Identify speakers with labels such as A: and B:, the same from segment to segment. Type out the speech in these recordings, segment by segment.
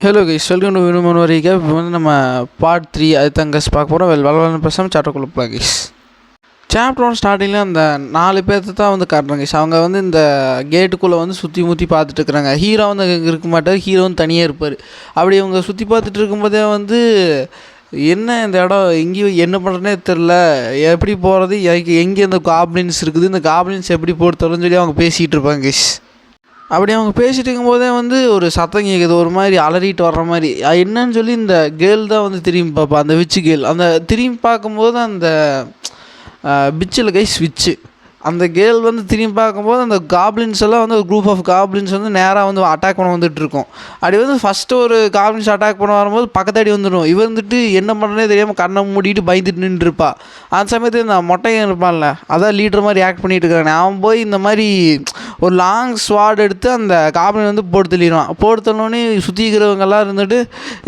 A: Hello guys welcome to வினுமன் வரிக இப்போ வந்து நம்ம பார்ட் த்ரீ அது தங்கஸ் பார்க்க போகிறோம் வெல் வளவலன்னு பேசாமல் சாப்டர் போகலாம் கைஸ் சாப்டர் ஒன் ஸ்டார்டிங்கில் அந்த நாலு பேர்த்து தான் வந்து காட்டுறாங்க கைஸ் அவங்க வந்து இந்த கேட்டுக்குள்ளே வந்து சுற்றி முற்றி பார்த்துட்டு இருக்கிறாங்க. ஹீரோ வந்து அங்கே இருக்க மாட்டார் ஹீரோ வந்து தனியாக இருப்பார். அப்படி அவங்க சுற்றி பார்த்துட்டு இருக்கும்போதே வந்து என்ன இந்த இடம் எங்கேயும் என்ன பண்ணுறனே தெரில எப்படி போகிறது எங்கே இந்த காப்ளின்ஸ் இருக்குது. இந்த காப்ளின்ஸ் எப்படி போடுறதுன்னு சொல்லி அவங்க பேசிகிட்டு இருப்பாங்க கைஸ் அப்படி அவங்க பேசிகிட்டு இருக்கும்போதே வந்து ஒரு சத்தம் கேட்குது ஒரு மாதிரி அலறிட்டு வர்ற மாதிரி. என்னன்னு சொல்லி இந்த கேர்ள் தான் வந்து திரும்பி பார்ப்பா அந்த விச்சு கேர்ள். அந்த திரும்பி பார்க்கும்போது அந்த பிச்சில் கை ஸ்விட்ச்சு அந்த கேர்ள் வந்து திரும்பி பார்க்கும்போது அந்த காப்ளின்ஸ் எல்லாம் வந்து ஒரு குரூப் ஆஃப் காப்ளின்ஸ் வந்து நேராக வந்து அட்டாக் பண்ண வந்துட்டு இருக்கும் அப்படி வந்து ஃபஸ்ட்டு ஒரு காப்ளின்ஸ் அட்டாக் பண்ண வரும்போது பக்கத்தாடி வந்துடும் இவர் வந்துட்டு என்ன பண்ணுறனே தெரியாமல் கண்ணை மூடிட்டு பயந்துட்டு நின்றுருப்பா. அந்த சமயத்தில் இந்த மொட்டையன் இருப்பான்ல அதான் லீடர் மாதிரி ஆக்ட் பண்ணிட்டு இருக்கிறானே அவன் போய் இந்த மாதிரி ஒரு லாங் ஸ்வாட் எடுத்து அந்த காப்ளின் வந்து போட்டு தள்ளிடுவான். போட்டு தள்ளோடனே சுற்றி இருக்கிறவங்கெல்லாம் இருந்துட்டு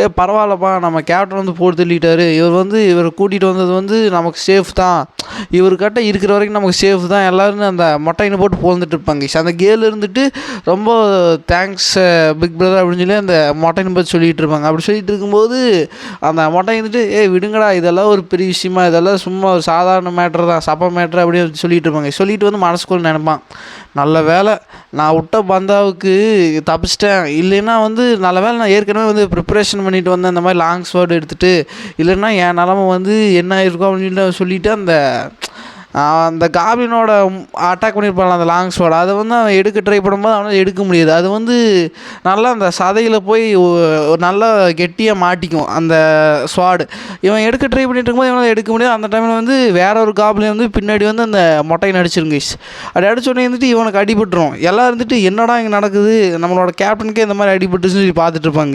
A: ஏ பரவாயில்லப்பா நம்ம கேப்டன் வந்து போட்டு தள்ளிட்டாரு. இவர் வந்து இவரை கூட்டிகிட்டு வந்தது வந்து நமக்கு சேஃப் தான். இவர்கிட்ட இருக்கிற வரைக்கும் நமக்கு சேஃப் தான். எல்லோரும் அந்த மொட்டையினை போட்டு போந்துட்டு இருப்பாங்க. அந்த கேள் இருந்துட்டு ரொம்ப தேங்க்ஸ் பிக் பிரதர் அப்படின்னு சொல்லி அந்த மொட்டையினை பற்றி சொல்லிகிட்டு இருப்பாங்க. அப்படி சொல்லிட்டு இருக்கும்போது அந்த மொட்டை இருந்துட்டு ஏ விடுங்கடா இதெல்லாம் ஒரு பெரிய விஷயமா இதெல்லாம் சும்மா ஒரு சாதாரண மேட்ரு தான் சப்ப மேட்ரு அப்படின்னு சொல்லிட்டு இருப்பாங்க. சொல்லிட்டு வந்து மனசுக்குள்ள நினைப்பான். நல்ல வேலை. நான் விட்ட பந்தாவுக்கு தப்பிச்சிட்டேன். இல்லைன்னா வந்து நல்ல வேலை நான் ஏற்கனவே வந்து ப்ரிப்பரேஷன் பண்ணிட்டு வந்தேன். இந்த மாதிரி லாங் ஸ்வாட் எடுத்துகிட்டு இல்லைன்னா என் நிலமை வந்து என்ன இருக்கும் அப்படின்னு சொல்லிட்டு அந்த அந்த காபினோட அட்டாக் பண்ணியிருப்பான் அந்த லாங் ஸ்வாட் அதை வந்து அவன் எடுக்க ட்ரை பண்ணும்போது அவனால் எடுக்க முடியாது. அது வந்து நல்லா அந்த சதையில் போய் நல்லா கெட்டியாக மாட்டிக்கும் அந்த ஸ்வாடு இவன் எடுக்க ட்ரை பண்ணிட்டு இருக்கும்போது இவனால் எடுக்க முடியாது. அந்த டைமில் வந்து வேற ஒரு காபிலையும் வந்து பின்னாடி வந்து அந்த மொட்டையை நடிச்சிருங்க அப்படி அடிச்சோடனே இருந்துட்டு இவனுக்கு அடிபட்டுரும். எல்லாம் இருந்துட்டு என்னடா இங்கே நடக்குது? நம்மளோட கேப்டனுக்கே இந்த மாதிரி அடிபட்டுச்சுன்னு சொல்லி பார்த்துட்டு இருப்பாங்க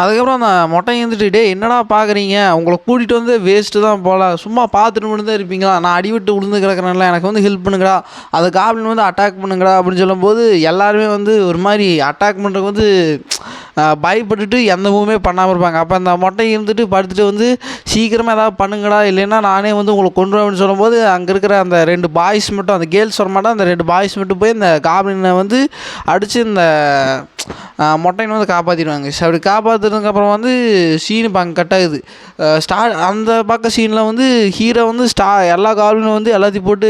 A: அதுக்கப்புறம் அந்த மொட்டை இருந்துட்டு டே என்னடா பார்க்குறீங்க உங்களை கூட்டிகிட்டு வந்து வேஸ்ட்டு தான் போகல சும்மா பார்த்துட்டு மட்டும் தான் இருப்பீங்களா? நான் அடிவிட்டு விழுந்து கிடக்குறேன்ல எனக்கு வந்து ஹெல்ப் பண்ணுங்கடா. அது காப்ளின் வந்து அட்டாக் பண்ணுங்கடா. அப்படின்னு சொல்லும்போது எல்லாருமே வந்து ஒரு மாதிரி அட்டாக் பண்ணுறதுக்கு வந்து பயப்பட்டுட்டு எந்த மூவுமே பண்ணாமல் இருப்பாங்க. அப்போ அந்த மொட்டை இருந்துட்டு படுத்துட்டு வந்து சீக்கிரமாக ஏதாவது பண்ணுங்கடா இல்லைன்னா நானே வந்து உங்களை கொண்டு அப்படின்னு சொல்லும்போது அங்கே இருக்கிற அந்த ரெண்டு பாய்ஸ் மட்டும் அந்த கேர்ள்ஸ் வர மாட்டோம் அந்த ரெண்டு பாய்ஸ் மட்டும் போய் இந்த காப்ளினை வந்து அடித்து இந்த மொட்டையை வந்து காப்பாற்றிடுவாங்க அப்படி காப்பாற்றுனதுக்கப்புறம் வந்து சீனு பாங்க கட் ஆகுது. ஸ்டார் அந்த பக்கம் சீனில் வந்து ஹீரோ வந்து ஸ்டா எல்லா காவலும் வந்து எல்லாத்தையும் போட்டு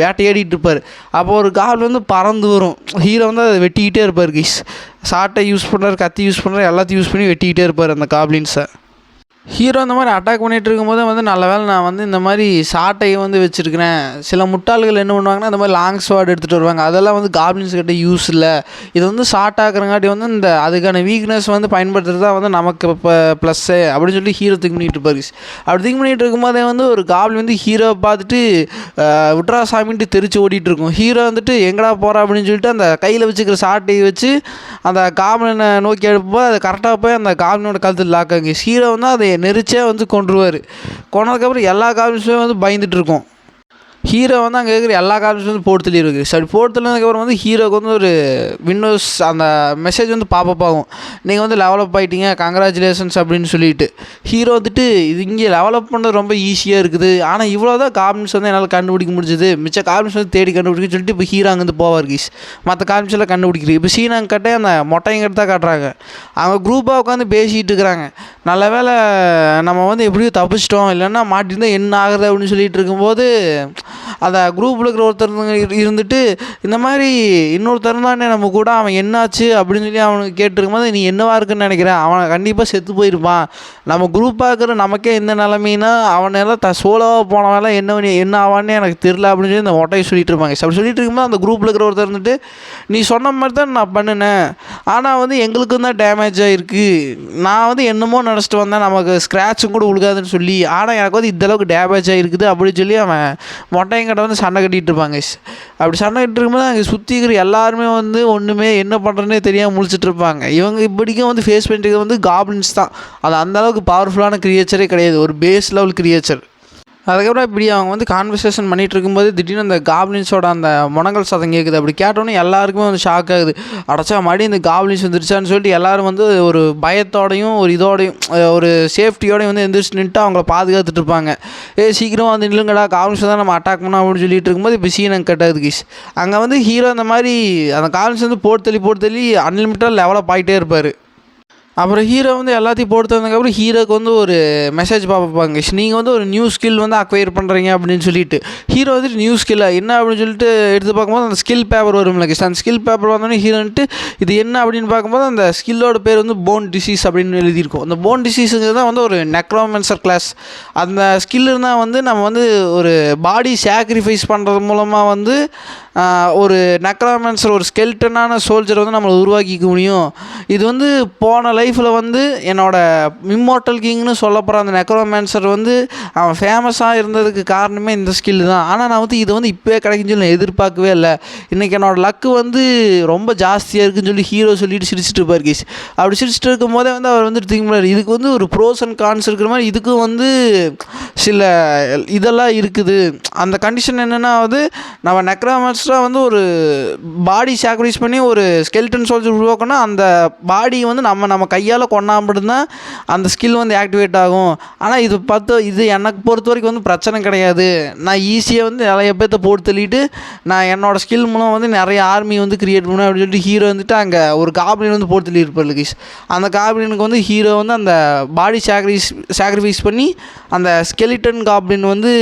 A: வேட்டையாடிட்டு இருப்பார். அப்போ ஒரு காவல் வந்து பறந்து வரும். ஹீரோ வந்து அதை வெட்டிக்கிட்டே இருப்பார் கிஸ் சாட்டை யூஸ் பண்ணுறாரு கத்தி யூஸ் பண்ணுறாரு எல்லாத்தையும் யூஸ் பண்ணி வெட்டிக்கிட்டே இருப்பார் அந்த காப்ளின்ஸை ஹீரோ இந்த மாதிரி அட்டாக் பண்ணிகிட்டு இருக்கும்போது வந்து நல்ல வேலை நான் வந்து இந்த மாதிரி சாட்டையை வந்து வச்சுருக்கிறேன். சில முட்டாள்கள் என்ன பண்ணுவாங்கன்னா இந்த மாதிரி லாங் ஸ்வாட் எடுத்துகிட்டு வருவாங்க. அதெல்லாம் வந்து காப்ளின்ஸ் கிட்ட யூஸ் இல்லை. இது வந்து ஷார்ட் ஆக்குறங்காட்டி வந்து இந்த அதுக்கான வீக்னஸ் வந்து பயன்படுத்துறது தான் வந்து நமக்கு இப்போ ப்ளஸ்ஸு அப்படின்னு சொல்லி ஹீரோ திங்க் பண்ணிட்டு இருப்பாரு. அப்படி திங்க் பண்ணிட்டு இருக்கும்போதே வந்து ஒரு காப்ளின் வந்து ஹீரோவை பார்த்துட்டு விட்ரா சாமின்ட்டு தெரிச்சு ஓடிட்டு இருக்கும். ஹீரோ வந்துட்டு எங்கடா போகிறா அப்படின்னு சொல்லிட்டு அந்த கையில் வச்சுக்கிற சாட்டையை வச்சு அந்த காப்ளினை நோக்கி எழுப்பும்போது அது கரெக்டாக போய் அந்த காப்ளினோட கழுத்தில் லாக்காங்க ஹீரோ வந்து அதை நெரிச்சே வந்து கொண்டுருவார் கொண்டதுக்கப்புறம் எல்லா காமிஸுமே வந்து பயந்துட்டுருக்கும் ஹீரோ வந்து அங்கே இருக்கிற எல்லா கார்ட்ஸும் வந்து போட்டு தள்ளியிருக்கு சரி போட்டு தள்ளினதுக்கப்புறம் வந்து ஹீரோக்கு வந்து ஒரு விண்டோஸ் அந்த மெசேஜ் வந்து பாப்பப் ஆகும். நீங்கள் வந்து லெவலப் ஆகிட்டீங்க கங்க்ராச்சுலேஷன்ஸ் அப்படின்னு சொல்லிட்டு. ஹீரோ வந்துட்டு இது இங்கே லெவலப் பண்ணுறது ரொம்ப ஈஸியாக இருக்குது. ஆனால் இவ்வளோ தான் கார்மெண்ட்ஸ் வந்து என்னால் கண்டுபிடிக்க முடிஞ்சது. மிச்ச கார்மெண்ட்ஸ் வந்து தேடி கண்டுபிடிக்க சொல்லிட்டு இப்போ ஹீரோ அங்கேருந்து போவார் கீஸ் மற்ற கார்மெண்ட்ஸ் எல்லாம் கண்டுபிடிக்கிறது இப்போ சீனாங்க கட்டே அந்த மொட்டைங்க தான் காட்டுறாங்க. அவங்க குரூப்பாக உட்காந்து பேசிகிட்டு இருக்கிறாங்க. நல்ல வேலை நம்ம வந்து எப்படியோ தப்பிச்சிட்டோம். இல்லைன்னா மாட்டிருந்தால் என்ன ஆகுறது அப்படின்னு சொல்லிட்டு இருக்கும்போது அந்த குரூப்பில் இருக்கிற ஒருத்தர் இருந்துட்டு இந்த மாதிரி இன்னொருத்தர் தானே நம்ம கூட அவன் என்னாச்சு அப்படின்னு சொல்லி அவனுக்கு கேட்டிருக்கும் போது நீ என்னவா இருக்குன்னு நினைக்கிறேன் அவனை கண்டிப்பாக செத்து போயிருப்பான். நம்ம குரூப்பாக இருக்கிற நமக்கே எந்த நிலமைன்னா அவனெல்லாம் த சோலோவாக போனவெல்லாம் என்ன என்ன ஆவான்னு எனக்கு தெரில அப்படின்னு சொல்லி இந்த ஒட்டையை சொல்லிட்டு இருப்பாங்க. அப்படி சொல்லிட்டு இருக்கும்போது அந்த குரூப்பில் இருக்கிற ஒருத்தர் இருந்துட்டு நீ சொன்ன மாதிரி தான் நான் பண்ணினேன். ஆனால் வந்து எங்களுக்கும் தான் டேமேஜ் ஆகிருக்கு நான் வந்து என்னமோ நினச்சிட்டு வந்தேன். நமக்கு ஸ்க்ராட்சும் கூட உழுகாதுன்னு சொல்லி. ஆனால் எனக்கு வந்து இந்தளவுக்கு டேமேஜ் ஆகிருக்குது அப்படின்னு சொல்லி அவன் மொட்டையங்கிட்ட வந்து சண்டை கட்டிகிட்டு இருப்பாங்க. அப்படி சண்டை கட்டிட்டு இருக்கும்போது அங்கே சுற்றி இருக்கிற எல்லாருமே வந்து ஒன்றுமே என்ன பண்ணுறதுனே தெரியாமல் முழிச்சிட்டு இருப்பாங்க. இவங்க இப்படிக்கும் வந்து ஃபேஸ் பண்ணிட்டு வந்து காப்ளின்ஸ் தான். அது அந்தளவுக்கு பவர்ஃபுல்லான கிரியேச்சரே கிடையாது. ஒரு பேஸ் லெவல் கிரியேச்சர் அதுக்கப்புறம் இப்படி அவங்க வந்து கான்வர்சேஷன் பண்ணிகிட்டு இருக்கும்போது திடீர்னு அந்த காப்ளின்ஸோட அந்த முனங்கள் சதம் கேட்குது அப்படி கேட்டோன்னே எல்லாருக்குமே வந்து ஷாக் ஆகுது. அடைச்சா மறுபடியும் இந்த காப்ளின்ஸ் வந்துருச்சான்னு சொல்லிட்டு எல்லோரும் வந்து ஒரு பயத்தோடையும் ஒரு இதோடையும் ஒரு சேஃப்டியோடையும் வந்து எந்திரிச்சு நின்றுட்டு அவங்கள பாதுகாத்துட்டு இருப்பாங்க. ஏ சீக்கிரம் வந்து நில்லுங்கடா காப்ளின்ஸ் தான் நம்ம அட்டாக் பண்ணோம் அப்படின்னு சொல்லிட்டு இருக்கும்போது இப்போ சீனங்க கட்டாது கிஷ். அங்கே வந்து ஹீரோ அந்த மாதிரி அந்த காப்ளின்ஸ் வந்து போட்டு தள்ளி போட்டு தள்ளி அன்லிமிட்டட் லெவலப் ஆகிட்டே இருப்பார். அப்புறம் ஹீரோ வந்து எல்லாத்தையும் போட்டு தந்ததுக்கப்புறம் ஹீரோக்கு வந்து ஒரு மெசேஜ் பார்ப்பாங்க நீங்கள் வந்து ஒரு நியூ ஸ்கில் வந்து அக்வயர் பண்ணுறீங்க அப்படின்னு சொல்லிட்டு. ஹீரோ வந்துட்டு நியூ ஸ்கில்லா என்ன அப்படின்னு சொல்லிட்டு எடுத்து பார்க்கும்போது அந்த ஸ்கில் பேப்பர் வரும் guys. அந்த ஸ்கில் பேப்பர் வந்தோடனே ஹீரோன்ட்டு இது என்ன அப்படின்னு பார்க்கும்போது அந்த ஸ்கில்லோட பேர் வந்து போன் டிசீஸ் அப்படின்னு எழுதியிருக்கும். அந்த போன் டிசீஸுங்கிறது தான் வந்து ஒரு நெக்ரோமென்சர் கிளாஸ் அந்த ஸ்கில் இருந்தால் வந்து நம்ம வந்து ஒரு பாடி சாக்ரிஃபைஸ் பண்ணுறது மூலமாக வந்து ஒரு நெக்ரோமென்சர் ஒரு ஸ்கெல்டனான சோல்ஜர் வந்து நம்மளை உருவாக்கிக்க முடியும். இது வந்து போன லைஃப்பில் வந்து என்னோடய இம்மோர்டல் கிங்னு சொல்லப்படுற அந்த நெக்ரோமேன்சர் வந்து அவன் ஃபேமஸாக இருந்ததுக்கு காரணமே இந்த ஸ்கில் தான். ஆனால் நான் வந்து இது வந்து இப்போயே கிடைக்குன்னு சொல்லி எதிர்பார்க்கவே இல்லை. இன்றைக்கி என்னோட லக்கு வந்து ரொம்ப ஜாஸ்தியாக இருக்குன்னு சொல்லி ஹீரோ சொல்லிட்டு சிரிச்சிட்டு இருப்பார் கேஸ் அப்படி சிரிச்சிட்டு இருக்கும் போதே வந்து அவர் வந்து திங்க் பண்ணார் இதுக்கு வந்து ஒரு ப்ரோஸ் அண்ட் கான்ஸ் இருக்கிற மாதிரி இதுக்கும் வந்து சில இதெல்லாம் இருக்குது. அந்த கண்டிஷன் என்னென்னா வந்து நம்ம நெக்ராமஸ்டாக வந்து ஒரு பாடி சாக்ரிஃபைஸ் பண்ணி ஒரு ஸ்கெல்டன் சோல்ஜர் உருவாக்கணும் அந்த பாடியை வந்து நம்ம நம்ம கையால் கொண்டா மட்டும்தான் அந்த ஸ்கில் வந்து ஆக்டிவேட் ஆகும். ஆனால் இது பார்த்து இது எனக்கு பொறுத்த வரைக்கும் வந்து பிரச்சனை கிடையாது. நான் ஈஸியாக வந்து நிறைய பேர்த்த போட்டு தள்ளிட்டு நான் என்னோட ஸ்கில் மூலம் வந்து நிறைய ஆர்மி வந்து கிரியேட் பண்ணுவேன் அப்படின்னு சொல்லிட்டு ஹீரோ வந்துட்டு அங்கே ஒரு காப்ளின் வந்து போட்டு தள்ளியிருப்பார் லகீஷ் அந்த காப்ளினுக்கு வந்து ஹீரோ வந்து அந்த பாடி சாக்ரிஃபைஸ் சாக்ரிஃபைஸ் பண்ணி அந்த ஸ்கெலிட்டன் காப்ளின் வந்து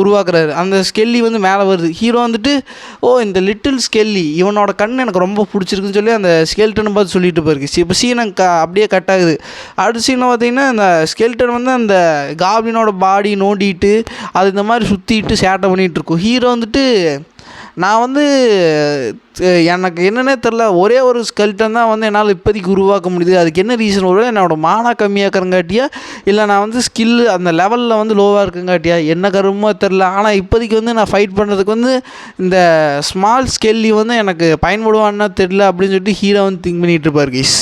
A: உருவாக்குறாரு. அந்த ஸ்கெல்லி வந்து மேலே வருது. ஹீரோ வந்துட்டு ஓ இந்த லிட்டில் ஸ்கெல்லி இவனோட கண் எனக்கு ரொம்ப பிடிச்சிருக்குன்னு சொல்லி அந்த ஸ்கெல்டன் பார்த்து சொல்லிட்டு போயிருக்கு. இப்போ சீனை க அப்படியே கட் ஆகுது. அடுத்த சீனில் பார்த்தீங்கன்னா இந்த ஸ்கெல்டன் வந்து அந்த காப்ளினோட பாடி நோண்டிட்டு அது இந்த மாதிரி சுற்றிட்டு சேட்டை பண்ணிகிட்டு இருக்கும். ஹீரோ வந்துட்டு நான் வந்து எனக்கு என்னன்னே தெரில ஒரே ஒரு ஸ்கெல்டன் தான் வந்து என்னால் இப்போதைக்கு உருவாக்க முடியுது. அதுக்கு என்ன ரீசன் ஒரு என்னோட மானா கம்மியாக்கிறங்காட்டியா இல்லை நான் வந்து ஸ்கில் அந்த லெவலில் வந்து லோவாக இருக்கங்காட்டியா என்ன கருமோ தெரில ஆனால் இப்போதைக்கு வந்து நான் ஃபைட் பண்ணுறதுக்கு வந்து இந்த ஸ்மால் ஸ்கெல்லி வந்து எனக்கு பயன்படுவான்னா தெரில அப்படின்னு சொல்லிட்டு ஹீரோ வந்து திங்க் பண்ணிகிட்டு இருப்பார் கைஸ்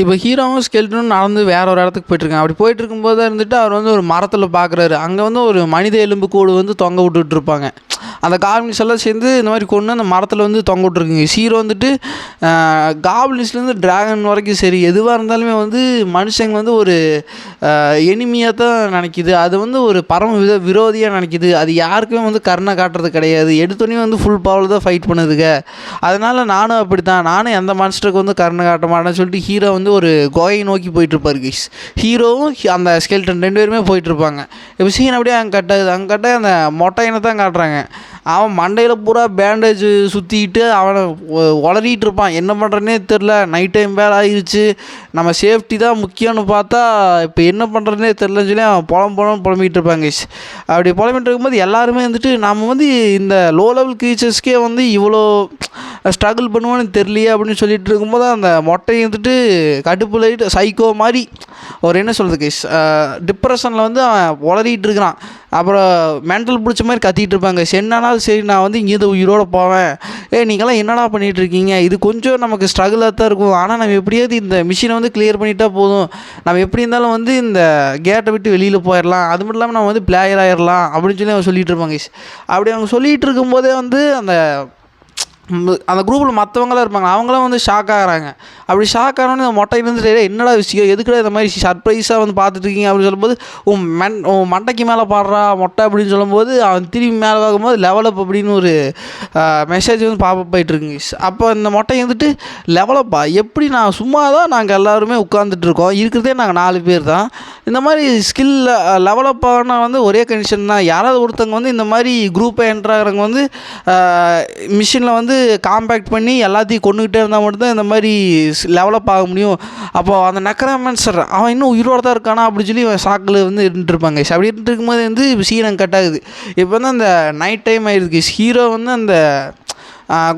A: இப்போ ஹீரோவும் ஸ்கெல்டனும் நடந்து வேற ஒரு இடத்துக்கு போயிட்டுருக்காங்க. அப்படி போயிட்டு இருக்கும்போது தான் இருந்துட்டு அவர் வந்து ஒரு மரத்தில் பார்க்குறாரு அங்கே வந்து ஒரு மனித எலும்பு கூடு வந்து தொங்க விட்டுட்டு இருப்பாங்க. அந்த காப்ளின்ஸ் எல்லாம் சேர்ந்து இந்த மாதிரி கொண்டு அந்த மரத்தில் வந்து தொங்க விட்ருக்குங்க ஹீரோ வந்துட்டு காப்ளின்ஸ்லேருந்து டிராகன் வரைக்கும் சரி எதுவாக இருந்தாலுமே வந்து மனுஷங்க வந்து ஒரு எனிமியாக தான் நினைக்கிது. அது வந்து ஒரு பரம வித விரோதியாக நினைக்கிது. அது யாருக்குமே வந்து கருணை காட்டுறது கிடையாது. எடுத்தோடனே வந்து ஃபுல் பவரில் தான் ஃபைட் பண்ணுதுங்க. அதனால் நானும் அப்படி தான் நானும் எந்த மான்ஸ்டருக்கு வந்து கருணை காட்ட மாட்டேன்னு சொல்லிட்டு ஹீரோ வந்து ஒரு கோயை நோக்கி போயிட்டுருப்பார் கைஸ் ஹீரோவும் அந்த ஸ்கெல்டன் ரெண்டு பேருமே போயிட்டுருப்பாங்க. இப்போ சீன் அப்படியே அங்கே கட்டாது அங்கே கட்ட அந்த மொட்டையனை தான் காட்டுறாங்க. அவன் மண்டையில் பூரா பேண்டேஜ் சுற்றிக்கிட்டு அவனை உளறிட்டு இருப்பான். என்ன பண்ணுறனே தெரில நைட் டைம் வேலை ஆயிடுச்சு நம்ம சேஃப்டி தான் முக்கியம்னு பார்த்தா இப்போ என்ன பண்ணுறதுனே தெரிலன்னு சொல்லி அவன் புலம் புலம் புலம்பிகிட்டு இருப்பாங்க. அப்படி புலம்பிட்டு இருக்கும்போது எல்லாருமே வந்துட்டு நம்ம வந்து இந்த லோ லெவல் க்ரீச்சர்ஸ்க்கே வந்து இவ்வளோ ஸ்ட்ரகிள் பண்ணுவோன்னு தெரியலையே அப்படின்னு சொல்லிட்டு இருக்கும்போது அந்த மொட்டை வந்துட்டு கடுப்புல சைக்கோ மாதிரி ஒரு என்ன சொல்கிறது டிப்ரெஷனில் வந்து அவன் உளறிட்டு இருக்கிறான். அப்புறம் மென்டல் பிடிச்ச மாதிரி கத்திக்கிட்டு இருப்பாங்க. சென்னானாலும் சரி நான் வந்து இங்கேருந்து உயிரோட போவேன். ஏ நீங்களாம் என்னடா பண்ணிட்டு இருக்கீங்க இது கொஞ்சம் நமக்கு ஸ்ட்ரகிளாக தான் இருக்கும். ஆனால் நம்ம எப்படியாவது இந்த மிஷினை வந்து கிளியர் பண்ணிட்டா போதும். நம்ம எப்படி இருந்தாலும் வந்து இந்த கேட்டை விட்டு வெளியில் போயிடலாம் அது மட்டும் இல்லாமல் நம்ம வந்து பிளேயர் ஆயிடலாம் அப்படின்னு சொல்லி அவங்க சொல்லிட்டு இருப்பாங்க. அப்படி அவங்க சொல்லிகிட்டு இருக்கும்போதே வந்து அந்த அந்த குரூப்பில் மற்றவங்களாம் இருப்பாங்க. அவங்களாம் வந்து ஷாக் ஆகிறாங்க. அப்படி ஷாக் ஆனோடனே அந்த மொட்டை இருந்துட்டு என்னடா விஷயம்? எதுக்குடா இந்த மாதிரி சர்ப்ரைஸாக வந்து பார்த்துட்ருக்கீங்க அப்படின்னு சொல்லும்போது உன் மென் உன் மண்டைக்கு மேலே பாடுறா மொட்டை அப்படின்னு சொல்லும்போது அவன் திரும்பி மேலே பார்க்கும்போது லெவலப் அப்படின்னு ஒரு மெசேஜ் வந்து பாப்பப் போயிட்டு அப்போ இந்த மொட்டை வந்துட்டு லெவலப்பா எப்படி நான் சும்மா தான் நாங்கள் எல்லாருமே உட்காந்துட்ருக்கோம் இருக்கிறதே நாங்கள் நாலு பேர் தான். இந்த மாதிரி ஸ்கில்ல லெவலப் ஆனால் வந்து ஒரே கண்டிஷன் தான். யாராவது ஒருத்தவங்க வந்து இந்த மாதிரி குரூப்பை என்ட்ராகிறவங்க வந்து மிஷினில் வந்து காம்பேக்ட் பண்ணி எல்லாத்தையும் கொண்டுக்கிட்டே இருந்தால் மட்டும்தான் இந்த மாதிரி லெவலப் ஆக முடியும். அப்போது அந்த நக்கராமன்சர் அவன் இன்னும் உயிரோடு தான் இருக்கானா அப்படின்னு சொல்லி அவன் சாக்கில் வந்து இருந்துட்டுருப்பாங்க அப்படி இருந்துட்டு இருக்கும்போது வந்து சீனம் கட் ஆகுது. இப்போ வந்து அந்த நைட் டைம் ஆயிருக்கு. ஹீரோ வந்து அந்த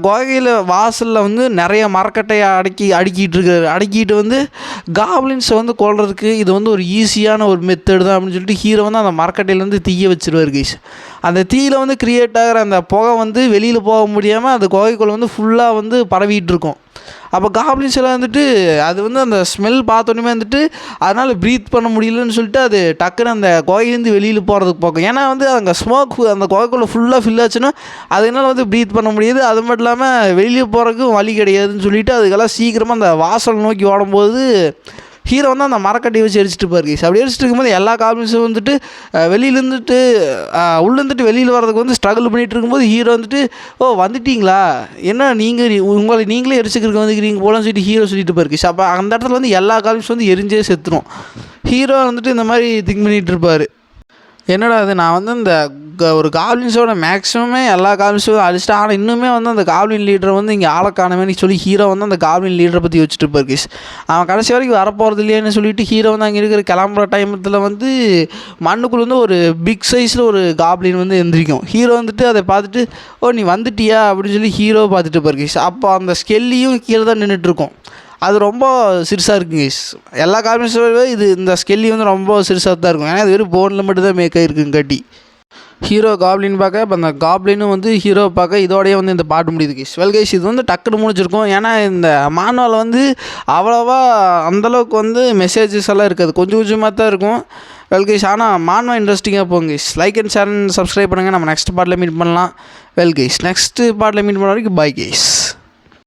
A: குகையில் வாசலில் வந்து நிறைய மரக்கட்டையை அடக்கி அடுக்கிட்டு இருக்காரு அடுக்கிட்டு வந்து காப்ளின்ஸை வந்து கொள்றதுக்கு இது வந்து ஒரு ஈஸியான ஒரு மெத்தடு தான் அப்படின்னு சொல்லிட்டு ஹீரோ வந்து அந்த மரக்கட்டையிலேருந்து தீய வச்சிருவார் கைஸ் அந்த தீயில வந்து கிரியேட் ஆகிற அந்த புகை வந்து வெளியில் போக முடியாமல் அந்த குகைக்குள்ளே வந்து ஃபுல்லாக வந்து பரவிட்டு இருக்கும். அப்போ காப்ளின்ஸ் எல்லாம் வந்துட்டு அது வந்து அந்த ஸ்மெல் பார்த்தோன்னே வந்துட்டு அதனால் ப்ரீத் பண்ண முடியலன்னு சொல்லிட்டு அது டக்குன்னு அந்த குகையிலேருந்து வெளியில் போகிறதுக்கு பார்க்கும் ஏன்னா வந்து அங்கே ஸ்மோக் அந்த குகைக்குள்ளே ஃபுல்லாக ஃபில் ஆச்சுன்னா அதனால் வந்து ப்ரீத் பண்ண முடியாது. அது மட்டும் இல்லாமல் வெளியே போகிறதுக்கும் வழி கிடையாதுன்னு சொல்லிட்டு அதுக்கெல்லாம் சீக்கிரமாக அந்த வாசல் நோக்கி ஓடும்போது ஹீரோ வந்து அந்த மரக்கட்டி வச்சு எரிச்சிட்டு இருப்பார் கைஸ் அப்படி எரிச்சிட்டு இருக்கும்போது எல்லா காப்ளின்ஸும் வந்துட்டு வெளியிலேருந்துட்டு உள்ளேருந்துட்டு இருந்துட்டு வெளியில் வரதுக்கு வந்து ஸ்ட்ரகிள் பண்ணிகிட்டு இருக்கும்போது ஹீரோ வந்துட்டு ஓ வந்துட்டீங்களா? என்ன நீங்கள் உங்களை நீங்களே எரிச்சுக்கிறதுக்கு வந்துக்கிறீங்க போலன்னு சொல்லிட்டு ஹீரோ சொல்லிட்டு போயிருக்கு. அப்போ அந்த இடத்துல வந்து எல்லா கால்மிஸ் வந்து எரிஞ்சே செத்துரும். ஹீரோ வந்துட்டு இந்த மாதிரி திங்க் பண்ணிகிட்டு இருப்பார். என்னடா அது நான் வந்து இந்த க- ஒரு காப்ளின்ஸோட மேக்ஸிமமே எல்லா காப்ளின்ஸும் அழிச்சிட்டேன். ஆனால் இன்னுமே வந்து அந்த காப்ளின் லீடரை வந்து இங்கே ஆளை சொல்லி ஹீரோ வந்து அந்த காப்ளின் லீடரை பற்றி வச்சுட்டு இருப்பார் அவன் கடைசி வரைக்கும் வரப்போகிறது இல்லையான்னு சொல்லிட்டு ஹீரோ வந்து அங்கே இருக்கிற கிளம்புற டைமத்தில் வந்து மண்ணுக்குள்ள வந்து ஒரு பிக் சைஸில் ஒரு காப்ளின் வந்து எந்திரிக்கும். ஹீரோ வந்துட்டு அதை பார்த்துட்டு ஓ நீ வந்துட்டியா? அப்படின்னு சொல்லி ஹீரோ பார்த்துட்டு இருப்பார் அப்போ அந்த ஸ்கெல்லியும் கீழே தான் நின்றுட்டுருக்கோம் அது ரொம்ப சிறுசாக இருக்குங்க எல்லா கார்மெண்ட்ஸோட இது இந்த ஸ்கெல்லி வந்து ரொம்ப சிறுசாக தான் இருக்கும். ஏன்னா இது வெறும் போனில் மட்டும்தான் மேக் ஆகிருக்குங்க கட்டி ஹீரோ காப்ளின் பார்க்க இப்போ அந்த காப்ளினும் வந்து ஹீரோ பார்க்க இதோடய வந்து இந்த பாட்டு முடியுது கைஸ் வெல் கைஸ் இது வந்து டக்குன்னு முடிச்சிருக்கும் ஏன்னா இந்த மானுவல் வந்து அவ்வளோவா அந்தளவுக்கு வந்து மெசேஜஸ் எல்லாம் இருக்காது. கொஞ்சம் கொஞ்சமாக தான் இருக்கும். வெல் கைஸ் ஆனால் மானுவா இன்ட்ரெஸ்டிங்காக போங்க guys like and share and subscribe பண்ணுங்கள் நம்ம நெக்ஸ்ட் பாட்டில் மீட் பண்ணலாம். வெல் கைஸ் நெக்ஸ்ட் பாட்டில் மீட் பண்ண வரைக்கும் பை கைஸ்